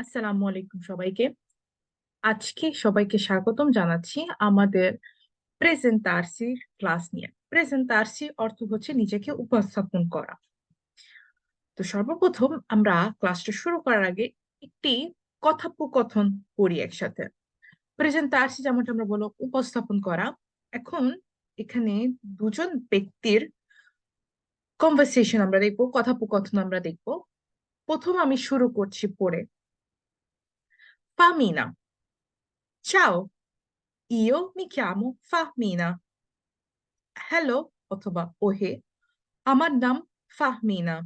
আসসালামু আলাইকুম সবাইকে। আজকে সবাইকে স্বাগতম জানাচ্ছি আমাদের প্রেজেন্টার্সি ক্লাস নিয়ে। প্রেজেন্টার্সি অর্থ হচ্ছে নিজেকে উপস্থাপন করা। তো সর্বপ্রথম আমরা ক্লাসটা শুরু করার আগে একটি কথোপকথন করি একসাথে। প্রেজেন্টার্সি যেমনটা আমরা বলো উপস্থাপন করা। এখন এখানে দুজন ব্যক্তির কনভারসেশন আমরা দেখব, কথোপকথন আমরা দেখব। প্রথম আমি শুরু করছি পড়ে। Famina. Ciao, io mi chiamo Fahmina. Hello অথবা ওহে আমার নাম ফাহমিনা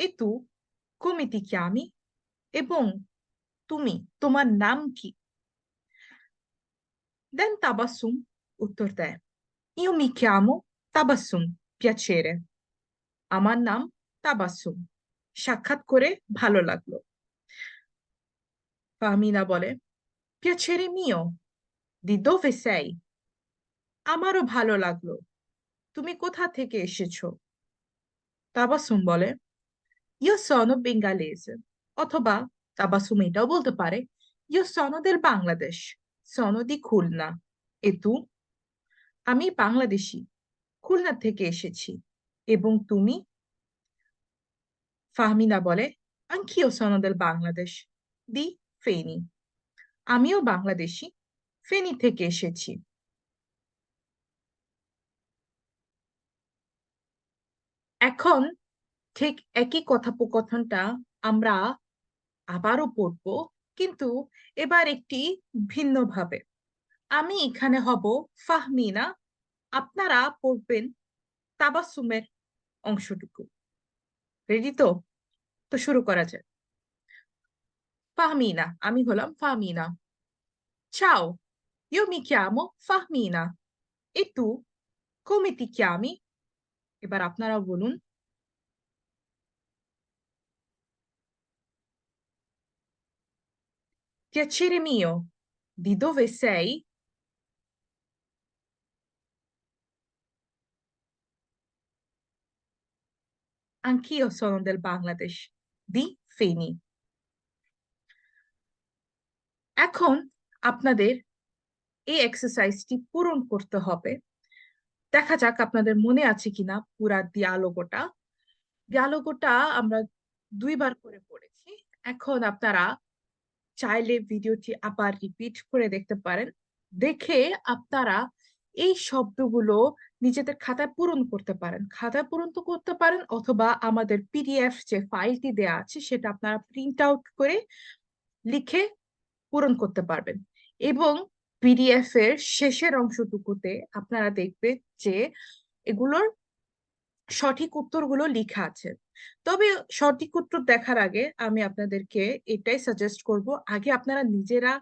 এ তু come ti chiami? এবং তুমি তোমার নাম কি দেন তাবাসুম উত্তর দেয় io mi chiamo Tabassum piacere. আমার নাম তাবাসুম সাক্ষাৎ করে ভালো লাগল ফাহমিনা বলে piacere mio di dove sei আমারও ভালো লাগল তুমি কোথা থেকে এসেছ তাবাসুম বলে io sono bengalese অথবা তাবাসুম এটাও বলতে পারে sono del Bangladesh sono di Khulna e tu আমি বাংলাদেশি খুলনা থেকে এসেছি এবং তুমি ফাহমিনা বলে sono del Bangladesh di Feni. আমিও বাংলাদেশি, ফেনী থেকে এসেছি। এখন ঠিক একই কথোপকথনটা আমরা আবারও পড়ব, কিন্তু এবার একটি ভিন্নভাবে। আমি এখানে হব ফাহমিনা। আপনারা পড়বেন তাবাসুমের অংশটুকু। রেডি তো? তো শুরু করা যায় ফাহমিনা আমি হলাম Fahmina Ciao, io mi chiamo Fahmina. E tu, come ti chiami? এবার আপনারা বলুন Piacere mio, di dove sei? Anch'io sono del Bangladesh, di Feni এখন আপনাদের এই এক্সারসাইজটি পূরণ করতে হবে। দেখা যাক আপনাদের মনে আছে কিনা পুরা দিয়ালোগোটা দিয়ালোগোটা আমরা দুইবার করে পড়েছি। এখন আপনারা চাইলে ভিডিওটি আবার রিপিট করে দেখতে পারেন। দেখে আপনারা এই শব্দগুলো নিজেদের খাতায় পূরণ করতে পারেন। খাতায় পূরণ তো করতে পারেন অথবা আমাদের পিডিএফ যে ফাইলটি দেয়া আছে সেটা আপনারা প্রিন্ট আউট করে লিখে পূরণ করতে পারবেন। এবং পিডিএফ এর শেষের অংশটুকুতে আপনারা দেখবেন যে এগুলোর সঠিক উত্তরগুলো লেখা আছে। তবে সঠিক উত্তর দেখার আগে আমি আপনাদেরকে এটাই সাজেস্ট করব, আগে আপনারা নিজেরা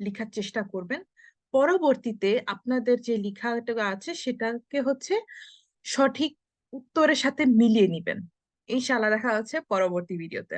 লেখার চেষ্টা করবেন। পরবর্তীতে আপনাদের যে লেখাটা আছে সেটাকে হচ্ছে সঠিক উত্তরের সাথে মিলিয়ে নিবেন। ইনশাআল্লাহ দেখা যাচ্ছে পরবর্তী ভিডিওতে